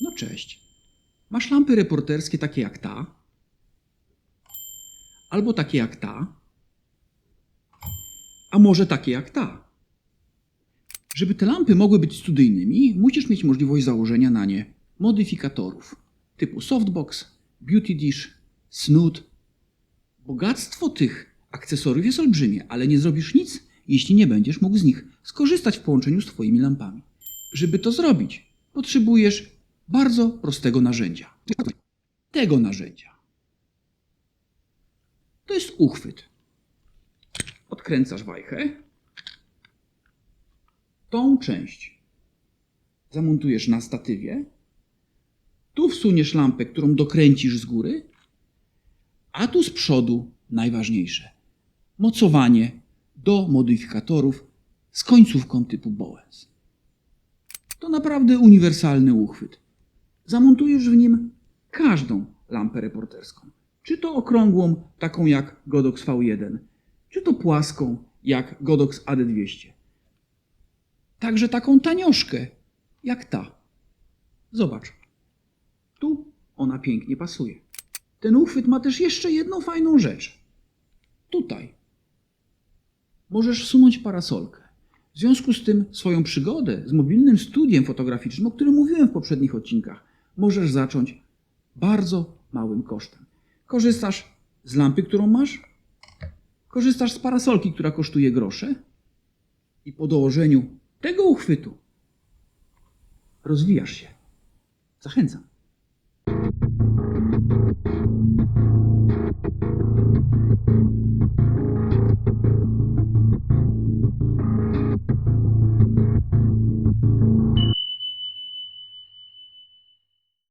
No cześć. Masz lampy reporterskie takie jak ta, albo takie jak ta, a może takie jak ta. Żeby te lampy mogły być studyjnymi, musisz mieć możliwość założenia na nie modyfikatorów typu softbox, beauty dish, snoot. Bogactwo tych akcesoriów jest olbrzymie, ale nie zrobisz nic, jeśli nie będziesz mógł z nich skorzystać w połączeniu z Twoimi lampami. Żeby to zrobić, potrzebujesz bardzo prostego narzędzia. Tego narzędzia. To jest uchwyt. Odkręcasz wajchę. Tą część zamontujesz na statywie. Tu wsuniesz lampę, którą dokręcisz z góry. A tu z przodu najważniejsze. Mocowanie do modyfikatorów z końcówką typu Bowens. To naprawdę uniwersalny uchwyt. Zamontujesz w nim każdą lampę reporterską. Czy to okrągłą, taką jak Godox V1, czy to płaską, jak Godox AD200. Także taką tanioszkę, jak ta. Zobacz. Tu ona pięknie pasuje. Ten uchwyt ma też jeszcze jedną fajną rzecz. Tutaj. Możesz wsunąć parasolkę. W związku z tym swoją przygodę z mobilnym studiem fotograficznym, o którym mówiłem w poprzednich odcinkach, możesz zacząć bardzo małym kosztem. Korzystasz z lampy, którą masz, korzystasz z parasolki, która kosztuje grosze i po dołożeniu tego uchwytu rozwijasz się. Zachęcam.